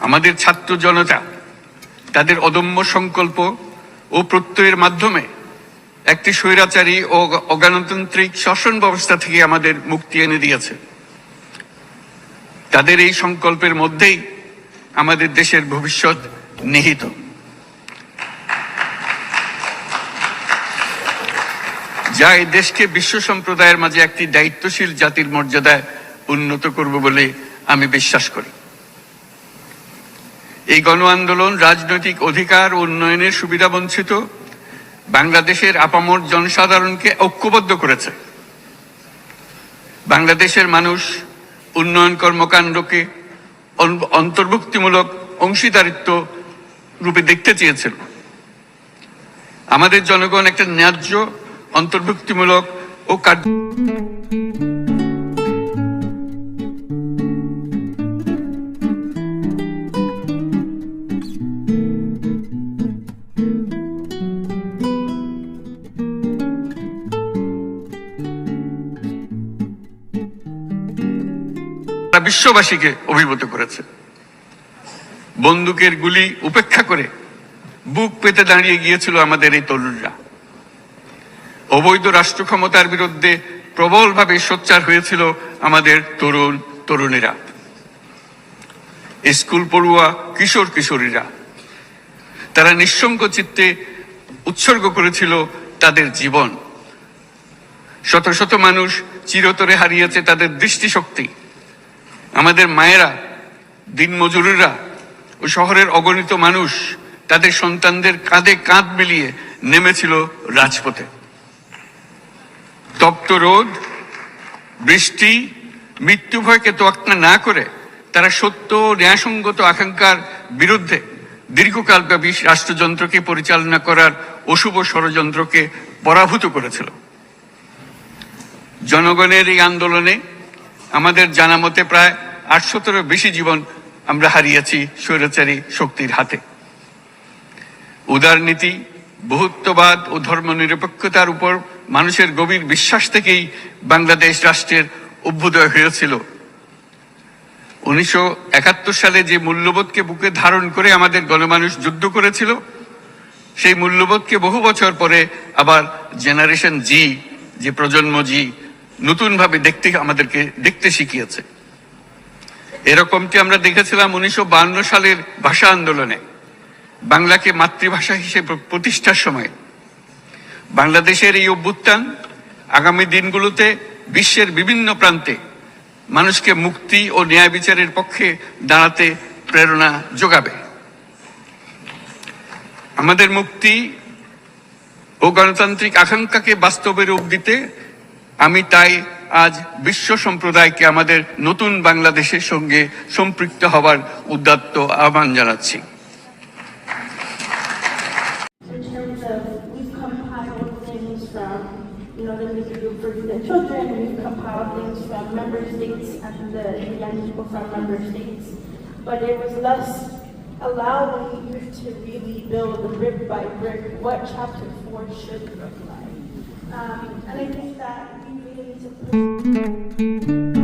আমাদের ছাত্র জনতা, তাদের অদম্য সংকল্প ও প্রত্যয়ের মাধ্যমে একটি স্বৈরাচারী ও অগণতান্ত্রিক শাসন ব্যবস্থা থেকে আমাদের মুক্তি এনে দিয়েছে। তাদের এই সংকল্পের মধ্যেই আমাদের দেশের ভবিষ্যৎ নিহিত। যা এই দেশকে বিশ্ব সম্প্রদায়ের মাঝে একটি দায়িত্বশীল জাতির মর্যাদায় উন্নত করব বলে আমি বিশ্বাস করি। এই গণ আন্দোলন রাজনৈতিক অধিকার উন্নয়নের সুবিধা বঞ্চিত, বাংলাদেশের আপামর জনসাধারণকে ঐক্যবদ্ধ করেছে। বাংলাদেশের মানুষ উন্নয়ন কর্মকাণ্ডকে অন্তর্ভুক্তিমূলক অংশীদারিত্ব রূপে দেখতে চেয়েছিল। আমাদের জনগণ একটা ন্যায্য, অন্তর্ভুক্তিমূলক ও কার্য বিশ্ববাসীকে অভিভূত করেছে। বন্দুকের গুলি উপেক্ষা করে বুক পেতে দাঁড়িয়ে গিয়েছিল আমাদের এই তরুণরা। অবৈধ রাষ্ট্র ক্ষমতার বিরুদ্ধে প্রবলভাবে সোচ্চার হয়েছিল আমাদের তরুণ তরুণীরা। স্কুল পড়ুয়া কিশোর কিশোরীরা, তারা নিঃসঙ্গ চিত্তে উৎসর্গ করেছিল তাদের জীবন। শত শত মানুষ চিরতরে হারিয়েছে তাদের দৃষ্টিশক্তি। আমাদের মায়েরা, দিনমজুরেরা ও শহরের অগণিত মানুষ তাদের সন্তানদের কাঁধে কাঁধ মিলিয়ে নেমেছিল রাজপথে। তপ্ত রোদ, বৃষ্টি, মৃত্যু ভয়কে তোয়াক্কা না করে তারা সত্য ন্যায়সঙ্গত আকাঙ্ক্ষার বিরুদ্ধে দীর্ঘকালব্যাপী রাষ্ট্রযন্ত্রকে পরিচালনা করার অশুভ ষড়যন্ত্রকে পরাভূত করেছিল। জনগণের এই আন্দোলনে আমাদের জানামতে প্রায় আটশোতেরও বেশি জীবন আমরা হারিয়েছি স্বৈরাচারী শক্তির হাতে। উদারনীতি, বহুত্ববাদ ও ধর্মনিরপেক্ষতার উপর মানুষের গভীর বিশ্বাস থেকেই বাংলাদেশ রাষ্ট্রের অভ্যুদয় হয়েছিল। উনিশশো একাত্তর সালে যে মূল্যবোধকে বুকে ধারণ করে আমাদের গণমানুষ যুদ্ধ করেছিল, সেই মূল্যবোধকে বহু বছর পরে আবার জেনারেশন জি, যে প্রজন্ম জি, নতুনভাবে দেখতে আমাদেরকে দেখতে শিখিয়েছে। এরকমটি আমরা দেখেছিলাম উনিশশো সালের ভাষা আন্দোলনে, বাংলাকে মাতৃভাষা হিসেবে প্রতিষ্ঠার সময়। বাংলাদেশের এই অভ্যুত্থান আগামী দিনগুলোতে বিশ্বের বিভিন্ন প্রান্তে মানুষকে মুক্তি ও ন্যায় বিচারের পক্ষে দাঁড়াতে প্রেরণা যোগাবে। আমাদের মুক্তি ও গণতান্ত্রিক আকাঙ্ক্ষাকে বাস্তবে রূপ দিতে আমি তাই আজ বিশ্ব সম্প্রদায়কে আমাদের নতুন বাংলাদেশের সঙ্গে সম্পৃক্ত হওয়ার উদাত্ত আহ্বান জানাচ্ছি। Allowing you to really build brick by brick what chapter four should look like. Um, and I think that we really need to.